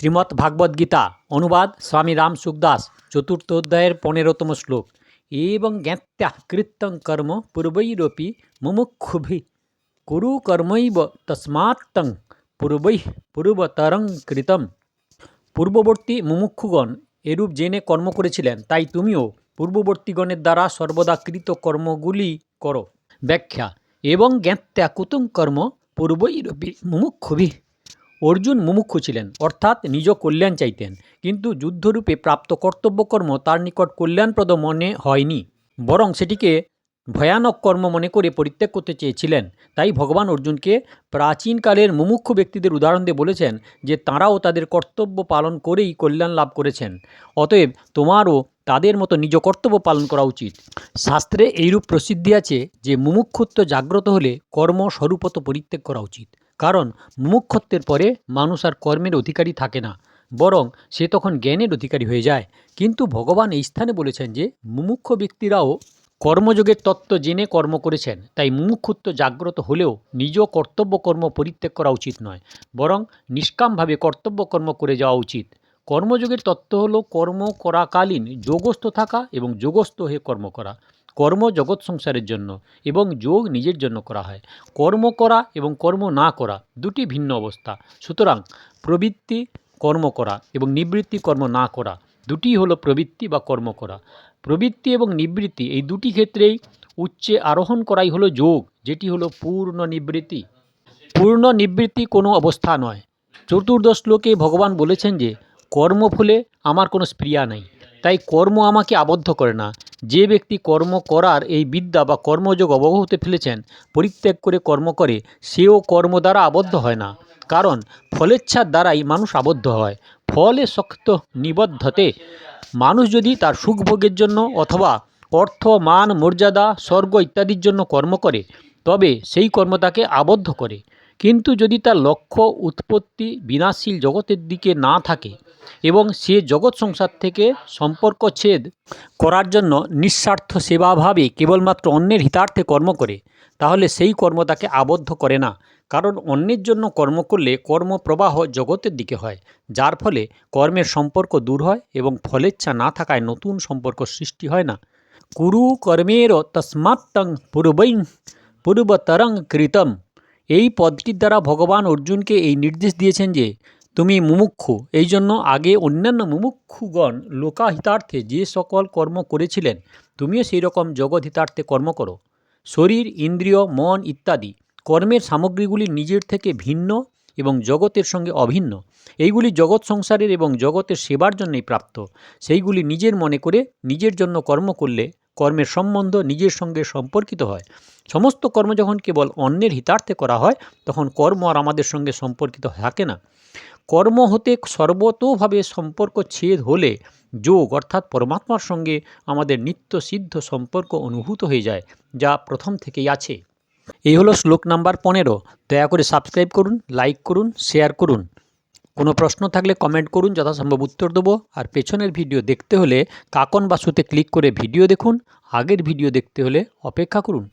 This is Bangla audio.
শ্রীমদ্ ভাগবত গীতা, অনুবাদ স্বামী রাম সুখদাস, চতুর্থ অধ্যায়ের পনেরোতম শ্লোক। এবং জ্ঞাত্যা কৃত্যং কর্ম পূর্বৈরপি মুমুক্ষুভি। কুরু কর্মৈব তস্মাত্তং পূর্বৈ পূর্বতরং কৃতম। পূর্ববর্তী মুমুক্ষুগণ এরূপ জেনে কর্ম করেছিলেন, তাই তুমিও পূর্ববর্তীগণের দ্বারা সর্বদা কৃত কর্মগুলি করো। ব্যাখ্যা, এবং জ্ঞাত্যা কুতুং কর্ম পূর্বৈরপি মুমুক্ষুভি। অর্জুন মুমুক্ষু ছিলেন, অর্থাৎ নিজ কল্যাণ চাইতেন। কিন্তু যুদ্ধরূপে প্রাপ্ত কর্তব্যকর্ম তার নিকট কল্যাণপ্রদ মনে হয়নি। বরং সেটিকে ভয়ানক কর্ম মনে করে পরিত্যাগ করতে চেয়েছিলেন। তাই ভগবান অর্জুনকে প্রাচীনকালের মুমুক্ষু ব্যক্তিদের উদাহরণ দিয়ে বলেছেন যে, তাঁরাও তাদের কর্তব্য পালন করেই কল্যাণ লাভ করেছেন। অতএব তোমারও তাদের মতো নিজ কর্তব্য পালন করা উচিত। শাস্ত্রে এইরূপ প্রসিদ্ধি আছে যে, মুমুক্ষুত্ব জাগ্রত হলে কর্ম স্বরূপত পরিত্যাগ করা উচিত। কারণ মুমুক্ষত্বের পরে মানুষ আর কর্মের অধিকারী থাকে না, বরং সে তখন জ্ঞানের অধিকারী হয়ে যায়। কিন্তু ভগবান এই স্থানে বলেছেন যে মুমুক্ষ ব্যক্তিরাও কর্মযোগের তত্ত্ব জেনে কর্ম করেছেন, তাই মুমুক্ষুত্ব জাগ্রত হলেও নিজ কর্তব্য কর্ম পরিত্যাগ করা উচিত নয়, বরং নিষ্কামভাবে কর্তব্য কর্ম করে যাওয়া উচিত। কর্মযোগের তত্ত্ব হলো কর্ম করাকালীন যোগস্থ থাকা এবং যোগস্থ হয়ে কর্ম করা। কর্ম জগৎ সংসারের জন্য এবং যোগ নিজের জন্য করা হয়। কর্ম করা এবং কর্ম না করা দুটি ভিন্ন অবস্থা। সুতরাং প্রবৃত্তি কর্ম করা এবং নিবৃত্তি কর্ম না করা দুটি হলো প্রবৃত্তি বা কর্ম করা। প্রবৃত্তি এবং নিবৃত্তি এই দুটি ক্ষেত্রেই উচ্চে আরোহণ করাই হলো যোগ, যেটি হলো পূর্ণ নিবৃত্তি। পূর্ণ নিবৃত্তি কোনো অবস্থা নয়। চতুর্দশ শ্লোকে ভগবান বলেছেন যে, কর্মফলে আমার কোনো স্প্রিয়া নাই। তাই কর্ম আমাকে আবদ্ধ করে না। যে ব্যক্তি কর্ম করার এই বিদ্যা বা কর্মযোগ অবগত ফেলেছেন, পরিত্যাগ করে কর্ম করে, সেও কর্ম দ্বারা আবদ্ধ হয় না। কারণ ফলেচ্ছার দ্বারাই মানুষ আবদ্ধ হয়। ফলে শক্ত নিবদ্ধতে মানুষ যদি তার সুখভোগের জন্য অথবা অর্থ, মান, মর্যাদা, স্বর্গ ইত্যাদির জন্য কর্ম করে, তবে সেই কর্ম তাকে আবদ্ধ করে। কিন্তু যদি তার লক্ষ্য উৎপত্তি বিনাশীল জগতের দিকে না থাকে এবং সে জগৎ সংসার থেকে সম্পর্ক ছেদ করার জন্য নিঃস্বার্থ সেবাভাবে কেবলমাত্র অন্যের হিতার্থে কর্ম করে, তাহলে সেই কর্ম তাকে আবদ্ধ করে না। কারণ অন্যের জন্য কর্ম করলে কর্মপ্রবাহ জগতের দিকে হয়, যার ফলে কর্মের সম্পর্ক দূর হয় এবং ফলেচ্ছা না থাকায় নতুন সম্পর্ক সৃষ্টি হয় না। কুরু কর্মের তস্মাত্তং পূর্বৈং পূর্বতরং কৃতম। এই পদটির দ্বারা ভগবান অর্জুনকে এই নির্দেশ দিয়েছেন যে, তুমি মুমুক্ষু। এই জন্য আগে অন্যান্য মুমুক্ষুগণ লোকাহিতার্থে যে সকল কর্ম করেছিলেন, তুমিও সেই রকম জগৎহিতার্থে কর্ম করো। শরীর, ইন্দ্রিয়, মন ইত্যাদি কর্মের সামগ্রীগুলি নিজের থেকে ভিন্ন এবং জগতের সঙ্গে অভিন্ন। এইগুলি জগৎ সংসারের এবং জগতের সেবার জন্যই প্রাপ্ত। সেইগুলি নিজের মনে করে নিজের জন্য কর্ম করলে কর্মের সম্বন্ধ নিজের সঙ্গে সম্পর্কিত হয়। সমস্ত কর্ম যখন কেবল অন্যের হিতার্থে করা হয়, তখন কর্ম আর আমাদের সঙ্গে সম্পর্কিত থাকে না। কর্ম হতে সর্বতোভাবে সম্পর্ক ছেদ হলে যোগ অর্থাৎ পরমাত্মার সঙ্গে আমাদের নিত্য সিদ্ধ সম্পর্ক অনুভূত হয়ে যায়, যা প্রথম থেকেই আছে। এই হলো শ্লোক নাম্বার পনেরো। দয়া করে সাবস্ক্রাইব করুন, লাইক করুন, শেয়ার করুন। কোনো প্রশ্ন থাকলে কমেন্ট করুন, যথাসম্ভব উত্তর দেবো। আর পেছনের ভিডিও দেখতে হলে কাকন বাসুতে ক্লিক করে ভিডিও দেখুন। আগের ভিডিও দেখতে হলে অপেক্ষা করুন।